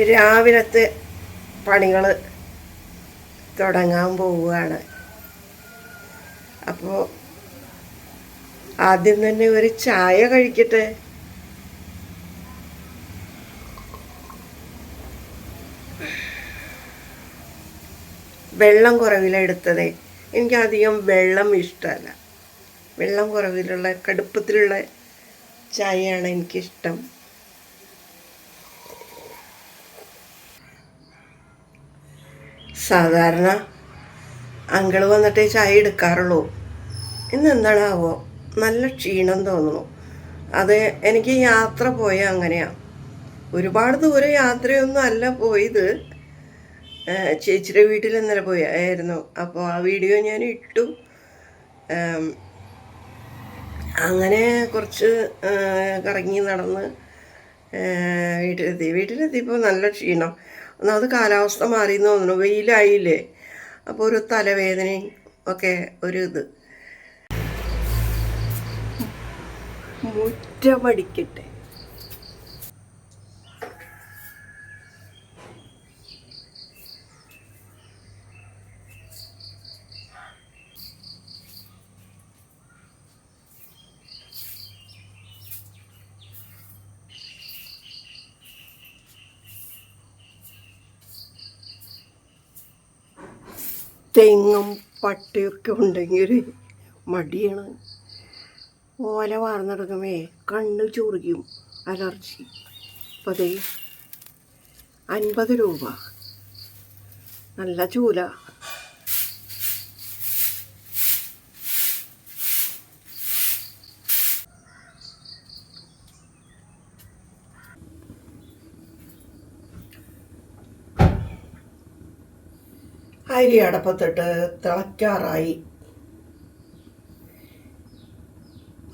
രാവിലത്തെ പണികൾ തുടങ്ങാൻ പോവുകയാണ്. അപ്പോൾ ആദ്യം തന്നെ ഒരു ചായ കഴിക്കട്ടെ? വെള്ളം കുറവിലെടുത്തതേ. എനിക്കധികം വെള്ളം ഇഷ്ടമല്ല. വെള്ളം കുറവിലുള്ള കടുപ്പത്തിലുള്ള ചായയാണ് എനിക്കിഷ്ടം. സാധാരണ അങ്കിൾ വന്നിട്ടേ ചായ എടുക്കാറുള്ളൂ. ഇന്ന് എന്താണാവോ? നല്ല ക്ഷീണം തോന്നുന്നു. അത് എനിക്ക് യാത്ര പോയ അങ്ങനെയാണ് ഒരുപാട് ദൂരെ യാത്രയൊന്നും അല്ല പോയത്. ചേച്ചിയുടെ വീട്ടിൽ ഇന്നലെ പോയായിരുന്നു. അപ്പോൾ ആ വീഡിയോ ഞാൻ ഇട്ടു. അങ്ങനെ കുറച്ച് കറങ്ങി നടന്ന് വീട്ടിലെത്തി. വീട്ടിലെത്തിയപ്പോൾ നല്ല ക്ഷീണം. ഒന്നാമത് കാലാവസ്ഥ മാറി എന്ന് തോന്നുന്നു വെയിലായില്ലേ അപ്പോൾ ഒരു തലവേദനയും ഒക്കെ ഒരു ഇത് മുറ്റമടിക്കട്ടെ തെങ്ങും പട്ടിയൊക്കെ ഉണ്ടെങ്കിൽ മടിയാണ്. ഓല വാർന്നെടുക്കുമേ കണ്ണ് ചൊറിയും അലർജി. അപ്പോൾ അൻപത് രൂപ. നല്ല ചൂല. അരി അടപ്പത്തിട്ട് തിളയ്ക്കാറായി.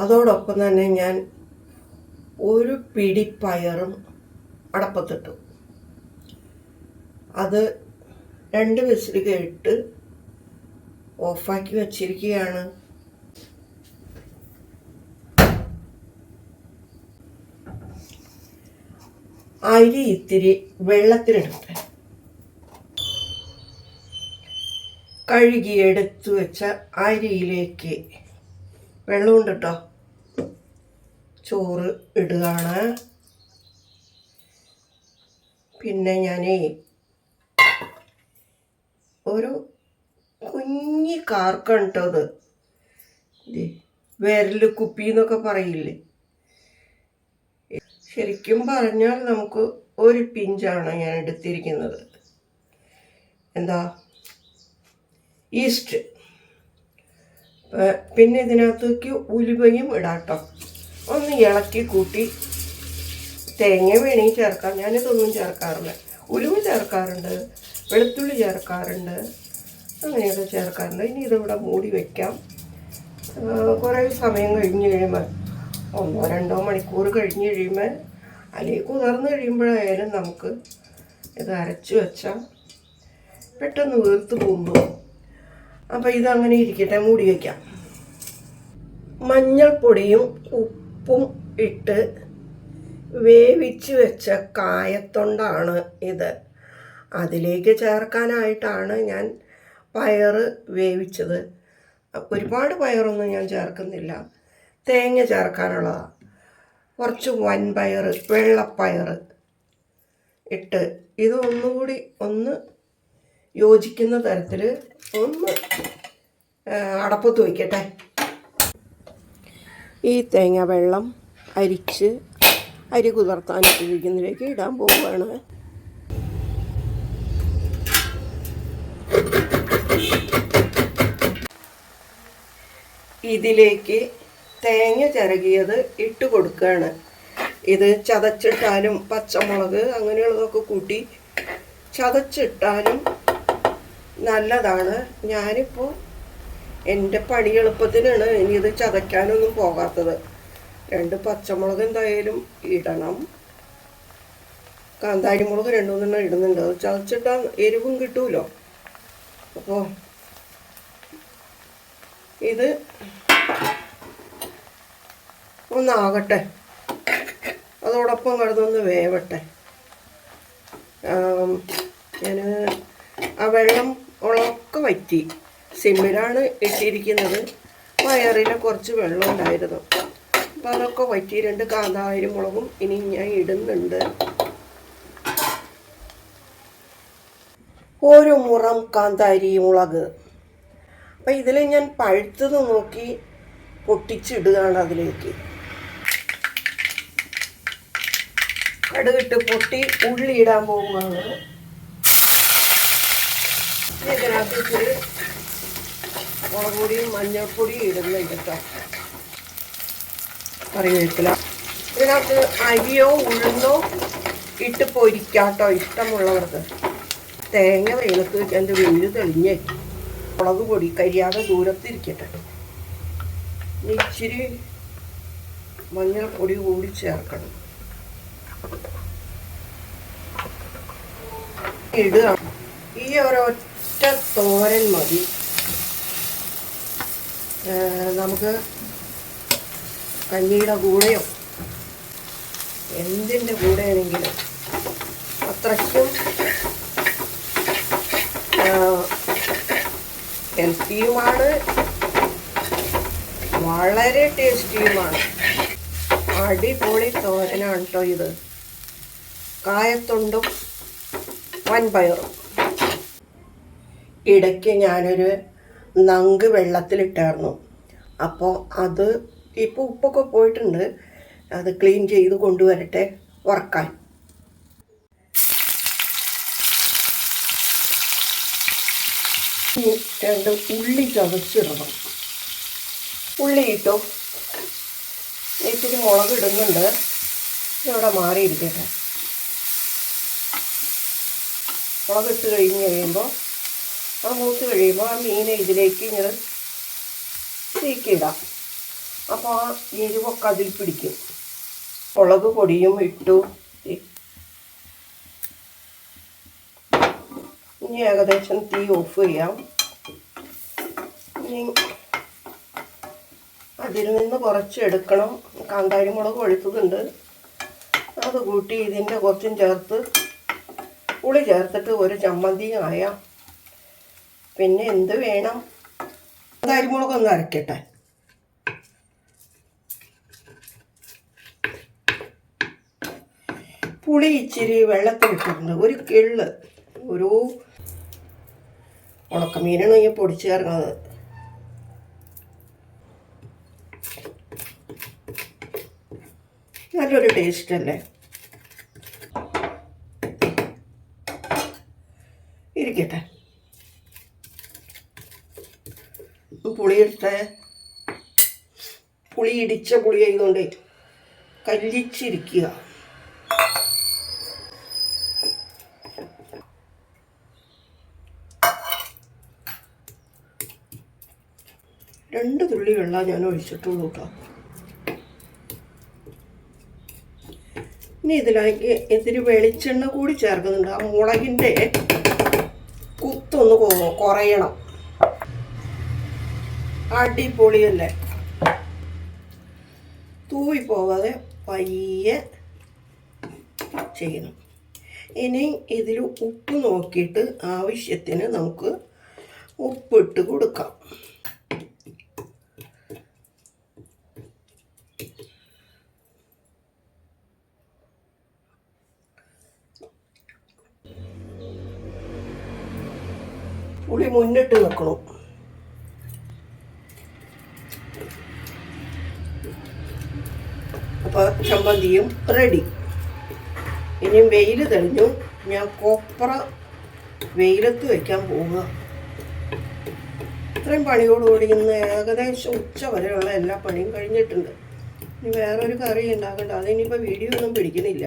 അതോടൊപ്പം തന്നെ ഞാൻ ഒരു പിടി പയറും അടപ്പത്തിട്ടു. അത് രണ്ട് വിസിൽ കേട്ട് ഓഫാക്കി വച്ചിരിക്കുകയാണ്. അരി ഇത്തിരി വെള്ളത്തിലിടട്ടെ. കഴുകി എടുത്തു വെച്ച അരിയിലേക്ക് വെള്ളമുണ്ട് കേട്ടോ ചോറ് ഇടുകയാണ്. പിന്നെ ഞാനേ ഒരു കുഞ്ഞി കാർക്കാണ് കേട്ടോ അത്. ദേ, വിരൽ കുപ്പി എന്നൊക്കെ പറയില്ലേ? ശരിക്കും പറഞ്ഞാൽ നമുക്ക് ഒരു പിഞ്ചാണ് ഞാൻ എടുത്തിരിക്കുന്നത്. എന്താ? ഈസ്റ്റ്. പിന്നെ ഇതിനകത്തേക്ക് ഉലുവയും ഇടാട്ടോ. ഒന്ന് ഇളക്കി കൂട്ടി തേങ്ങ വേണമെങ്കിൽ ചേർക്കാം. ഞാനിതൊന്നും ചേർക്കാറില്ല. ഉലുവ ചേർക്കാറുണ്ട് വെളുത്തുള്ളി ചേർക്കാറുണ്ട് അങ്ങനെയൊക്കെ ചേർക്കാറുണ്ട്. ഇനി ഇതിവിടെ മൂടി വയ്ക്കാം കുറേ സമയം കഴിഞ്ഞ് കഴിയുമ്പോൾ ഒന്നോ രണ്ടോ മണിക്കൂർ കഴിഞ്ഞ് കഴിയുമ്പോൾ അല്ലെങ്കിൽ കുതിർന്ന് കഴിയുമ്പോഴായാലും നമുക്ക് ഇത് അരച്ച് വെച്ചാൽ പെട്ടെന്ന് വീർത്ത് പോകുമ്പോൾ അപ്പോൾ ഇതങ്ങനെ ഇരിക്കട്ടെ മൂടി വയ്ക്കാം മഞ്ഞൾപ്പൊടിയും ഉപ്പും ഇട്ട് വേവിച്ച് വെച്ച കായത്തൊണ്ടാണ് ഇത്. അതിലേക്ക് ചേർക്കാനായിട്ടാണ് ഞാൻ പയർ വേവിച്ചത്. ഒരുപാട് പയറൊന്നും ഞാൻ ചേർക്കുന്നില്ല. തേങ്ങ ചേർക്കാനുള്ളതാണ് കുറച്ച് വൻപയർ വെള്ളപ്പയർ ഇട്ട് ഇത് ഒന്നുകൂടി ഒന്ന് യോജിക്കുന്ന തരത്തിൽ ഒന്ന് അടപ്പത്ത് വയ്ക്കട്ടെ ഈ തേങ്ങ വെള്ളം അരിച്ച് അരി കുതിർത്താനിട്ടിരിക്കുന്നതിലേക്ക് ഇടാൻ പോവുകയാണ്. ഇതിലേക്ക് തേങ്ങ ചിരകിയത് ഇട്ട് കൊടുക്കുകയാണ്. ഇത് ചതച്ചിട്ടാലും പച്ചമുളക് അങ്ങനെയുള്ളതൊക്കെ കൂട്ടി ചതച്ചിട്ടാലും നല്ലതാണ്. ഞാനിപ്പോൾ എന്റെ പണി എളുപ്പത്തിനാണ്. ഇനി ഇത് ചതയ്ക്കാനൊന്നും പോകാത്തത്. രണ്ട് പച്ചമുളക് എന്തായാലും ഇടണം. കാന്താരി മുളക് രണ്ടു മൂന്നെണ്ണം ഇടുന്നുണ്ട്. അത് ചതച്ചിട്ടാൽ എരിവും കിട്ടൂലോ? അപ്പോൾ ഇത് ഒന്നാകട്ടെ. അതോടൊപ്പം കിടന്നൊന്ന് വേവട്ടെ. ഞാൻ ആ വെള്ളം വറ്റി സിമ്മിലാണ് ഇട്ടിരിക്കുന്നത്. വയറിൽ കുറച്ച് വെള്ളം ഉണ്ടായിരുന്നു. അപ്പോൾ അതൊക്കെ വറ്റി രണ്ട് കാന്താരി മുളകും ഇനി ഞാൻ ഇടുന്നുണ്ട്. ഒരു മുറം കാന്താരി മുളക്. അപ്പം ഇതിൽ ഞാൻ പഴുത്തത് നോക്കി പൊട്ടിച്ചിടുകയാണ് അതിലേക്ക്. കടുകിട്ട് പൊട്ടി ഉള്ളി ഇടാൻ പോകുകയാണ് ഇതിനകത്ത് ഇച്ചിരി മുളക് പൊടിയും മഞ്ഞൾപ്പൊടിയും ഇടുന്നുണ്ട് കേട്ടോ. കറിവേപ്പില ഇതിനകത്ത് അരിയോ ഉഴുന്നോ ഇട്ട് പൊരിക്കാട്ടോ. ഇഷ്ടമുള്ളവർക്ക് തേങ്ങ വെയിലത്ത് വെച്ച് എന്റെ വെയിൽ തെളിഞ്ഞേ. മുളക് പൊടി കരിയാതെ ദൂരത്തിരിക്കട്ടെ ഇച്ചിരി മഞ്ഞൾപ്പൊടി കൂടി ചേർക്കണം. ഇടുക. ഈ ഒരൊറ്റ തോരൻ മതി. നമുക്ക് കഞ്ഞിയുടെ കൂടെയോ? എന്തിന്റെ കൂടെയാണെങ്കിലും. അത്രയ്ക്കും ഹെൽത്തിയുമാണ്. വളരെ ടേസ്റ്റിയുമാണ്. അടിപൊളി തോരനാണ് കേട്ടോ ഇത്. കായത്തുണ്ടും വൻപയറും. ഇടയ്ക്ക് ഞാനൊരു നങ്ക് വെള്ളത്തിലിട്ടായിരുന്നു. അപ്പോൾ അത് ഇപ്പോൾ ഉപ്പൊക്കെ പോയിട്ടുണ്ട്. അത് ക്ലീൻ ചെയ്ത് കൊണ്ടുവരട്ടെ വറക്കാൻ ഇനി രണ്ട് ഉള്ളി ചതച്ചിടണം. ഉള്ളി ഇട്ടു? ഇത്തിരി മുളക് ഇടുന്നുണ്ട്. ഇവിടെ മാറിയിരിക്കട്ടെ. മുളക് ഇട്ട് കഴിഞ്ഞ് കഴിയുമ്പോൾ ആ മൂത്ത് കഴിയുമ്പോൾ ആ മീൻ ഇതിലേക്ക് ഇങ്ങനെ തേക്കിയിടാം അപ്പോൾ ആ എരിവൊക്കെ അതിൽ പിടിക്കും. മുളക് പൊടിയും ഇട്ടു. ഇനി ഏകദേശം തീ ഓഫ് ചെയ്യാം. അതിൽ നിന്ന് കുറച്ച് എടുക്കണം. കാന്താരി മുളക് ഒഴുത്തതുണ്ട് അത് കൂട്ടി ഇതിന്റെ കുറച്ചും ചേർത്ത് പുളി ചേർത്തിട്ട് ഒരു ചമ്മന്തി ആയ പിന്നെ എന്ത് വേണം? അത് മുളക് ഒന്ന് അരക്കട്ടെ. പുളി ഇച്ചിരി വെള്ളത്തിലിട്ടിട്ടുണ്ട് ഒരു കിള്ള്. ഒരു ഉണക്കമീനാണ് ഈ പൊടിച്ച് ചേർക്കുന്നത് നല്ലൊരു ടേസ്റ്റ് അല്ലേ? ഇരിക്കട്ടെ. പുളിയിട്ട പുളി ഇടിച്ച പുളി ആയതുകൊണ്ട് കല്ലിച്ചിരിക്കുക. രണ്ട് തുള്ളി വെള്ളം ഞാൻ ഒഴിച്ചിട്ടുള്ളൂ കേട്ടോ. ഇനി ഇതിലേക്ക് ഇതിന് വെളിച്ചെണ്ണ കൂടി ചേർക്കുന്നുണ്ട്. ആ മുളകിന്റെ കുത്തൊന്ന് കുറയണം. അടിപൊളിയല്ലേ? തൂവി പോവാതെ പയ്യെ ചെയ്യണം ഇനി ഇതിൽ ഉപ്പ് നോക്കിയിട്ട് ആവശ്യത്തിന് നമുക്ക് ഉപ്പിട്ട് കൊടുക്കാം. പുളി മുന്നിട്ട് നിൽക്കണം ചമ്മന്തിയും റെഡി ഇനി വെയിൽ തെളിഞ്ഞു. ഞാൻ കൊപ്ര വെയിലത്ത് വയ്ക്കാൻ പോവുക. ഇത്രയും പണിയോടുകൂടി ഇന്ന് ഏകദേശം ഉച്ച വരെയുള്ള എല്ലാ പണിയും കഴിഞ്ഞിട്ടുണ്ട്. ഇനി വേറൊരു കറി ഉണ്ടാക്കണ്ട. അതിനിപ്പോൾ വീഡിയോ ഒന്നും പിടിക്കണില്ല.